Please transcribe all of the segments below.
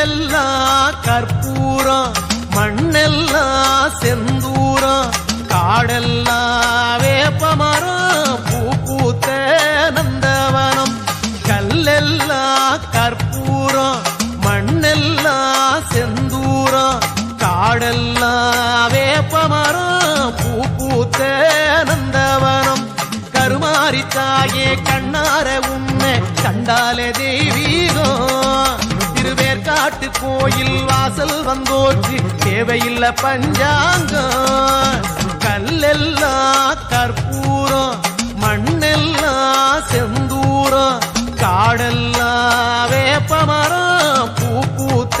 கல்லெல்லாம் கற்பூரம் மண்ணெல்லாம் செந்தூரம் காடெல்லாம் வேப்பமரம் பூ பூத்த நந்தவனம். கல்லெல்லாம் கற்பூரம் மண்ணெல்லாம் செந்தூரம் காடெல்லாம் வேப்பமரம் பூ பூத்த நந்தவனம். கருமாரி தாயே கண்ணார உன்னை கண்டாலே தேவி திருவேற்காட்டு கோயில் வாசல் வந்தோற்று தேவையில்லை பஞ்சாங்கம். கல்லெல்லாம் கற்பூரம் மண்ணெல்லாம் செந்தூரம் காடெல்லாம் வேப்பமரம் பூ பூத்த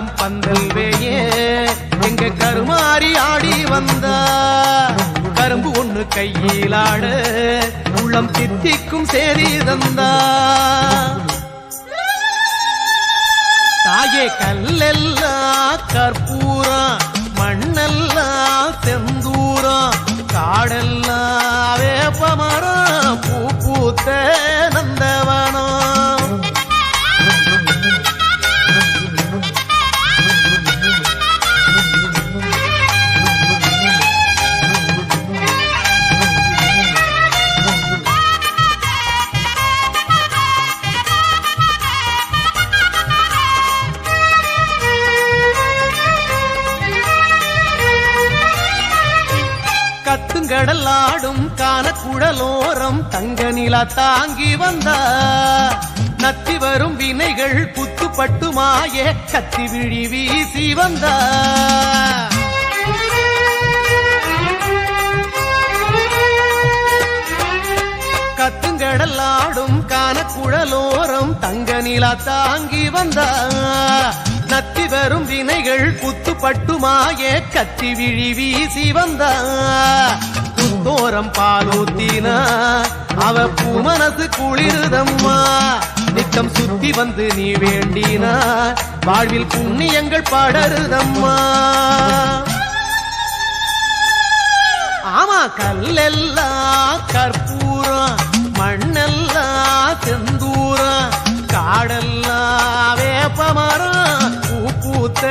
கருணாகம் பந்தல் வேயே. எங்க கருமாறி ஆடி வந்தா கரும்பு ஒண்ணு கையிலாட உள்ளம் தித்திக்கும் சேரி தந்தா. தாயே கல்லெல்லாம் கற்பூரம் மண்ணெல்லாம் செந்தூரம் காடெல்லாம் வேப்பமரம் பூ பூத்த கடல் ஆடும் கால குழலோரம் தங்க நிலா தாங்கி வந்தா. நத்தி வரும் வினைகள் குத்துப்பட்டு மாய கத்தி விழி வீசி வந்தா. கத்துங்கடல் ஆடும் கான குழலோரம் தங்க நிலா தாங்கி வந்தா. நத்தி வரும் வினைகள் குத்துப்பட்டு மாய கத்தி விழி வீசி வந்தா. ஓரம் பாலூத்தினா அவ பூ மனசு குளிருதம்மா. நித்தம் சுத்தி வந்து நீ வேண்டினா வாழ்வில் புண்ணியங்கள் படருதம்மா. ஆமா கல்லெல்லாம் கற்பூரம் மண்ணெல்லாம் செந்தூரம் காடெல்லாம் வேப்பமரம் பூ பூத்த